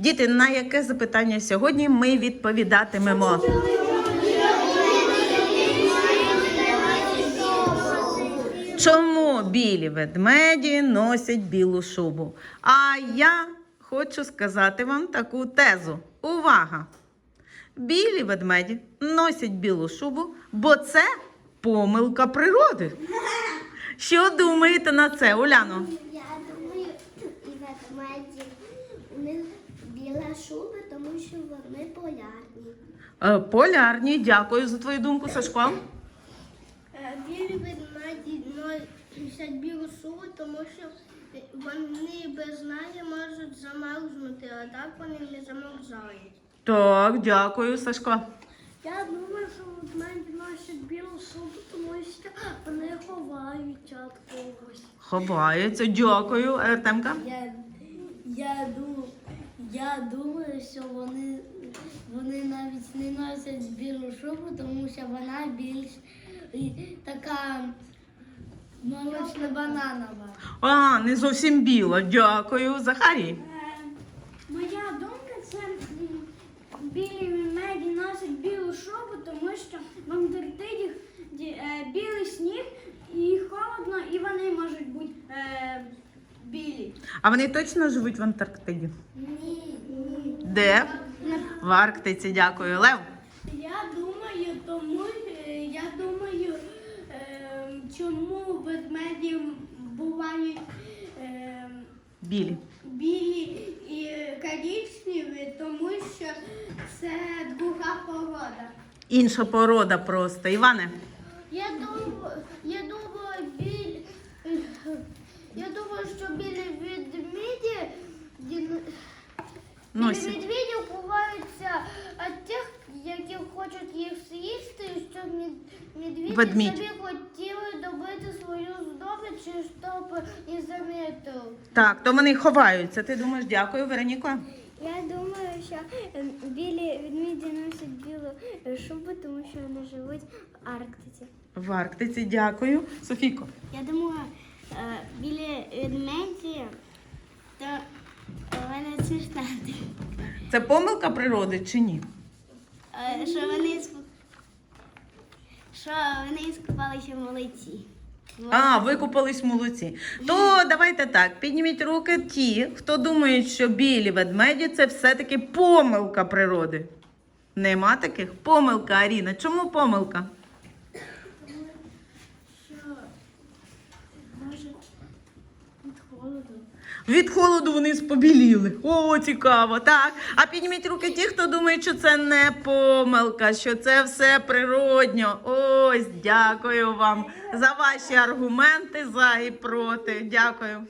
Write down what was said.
Діти, на яке запитання сьогодні ми відповідатимемо? Чому білі ведмеді носять білу шубу? А я хочу сказати вам таку тезу. Увага! Білі ведмеді носять білу шубу, бо це помилка природи. Що думаєте на це, Уляно? Я думаю, і ведмеді шуба, тому що вони полярні. Е, Полярні, дякую за твою думку, Сашко. Е, Білі ведмеді носять білу шубу, тому що вони без неї можуть замерзнути, а так вони не замерзають. Так, дякую, Сашко. Я думаю, що ведмеді носять білу шубу, тому що вони ховають від когось. Ховається, дякую. Артемка. Я, я думаю, що вони, вони навіть не носять білу шубу, тому що вона більш така молочно бананова. А, не зовсім біла. Дякую. Захарій. Моя думка це білі ведмеді носять білу шубу, тому що в Антарктиді ді- е, білий сніг і холодно, і вони можуть бути е, білі. А вони точно живуть в Антарктиді? Ні, ні. Де? В Арктиці, дякую. Лев. Я думаю, тому е, я думаю, е, чому ведмеді бувають е, Білі. білі і коричневі, тому що це друга порода. Інша порода просто. Іване. Я думаю, я думаю, біль, я думаю, що білі ведмеді, ді- білі Носять. ведмеді ховаються від тих, які хочуть їх з'їсти, і щоб мед- медведі Ведмідь. собі хотіли добити свою здобич, щоб не замітив. Так, то вони ховаються. Ти думаєш, дякую, Вероніко. Я думаю, що ем, білі ведмеді носять білу шубу, тому що вони живуть в Арктиці. В Арктиці, дякую. Софійко. Я думаю, е, білі ведмеді, то вони смішнати. Це помилка природи чи ні? Е, Що вони сп- що вони скупалися молодці. А, викупались молодці. То давайте так, підніміть руки ті, хто думає, що білі ведмеді це все-таки помилка природи. Нема таких? Помилка, Аріна. Чому помилка? Може, від холоду. Від холоду вони спобіліли. О, цікаво, так. А підніміть руки ті, хто думає, що це не помилка, що це все природньо. Ось, дякую вам за ваші аргументи за і проти. Дякую.